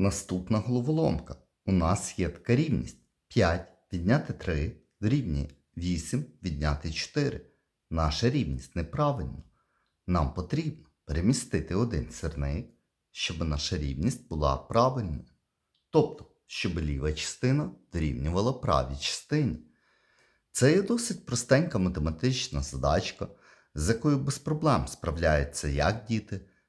Наступна головоломка. У нас є така рівність. 5 відняти 3 дорівнює 8 відняти 4. Наша рівність неправильна. Нам потрібно перемістити один сірник, щоб наша рівність була правильною. Тобто, щоб ліва частина дорівнювала правій частині. Це є досить простенька математична задачка, з якою без проблем справляються як діти,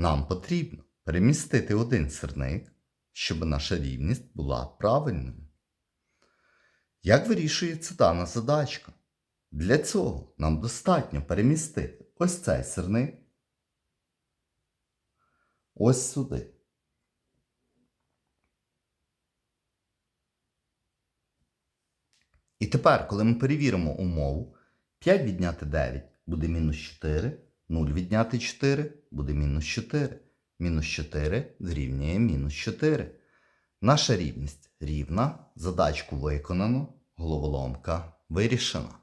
Нам потрібно перемістити один сирник, щоб наша рівність була правильною. Як вирішується дана задачка? Для цього нам достатньо перемістити ось цей сирник ось сюди. І тепер, коли ми перевіримо умову, 5 відняти 9 буде мінус 4, 0 відняти 4 буде мінус 4. Мінус 4 зрівнює мінус 4. Наша рівність рівна, задачку виконано, головоломка вирішена.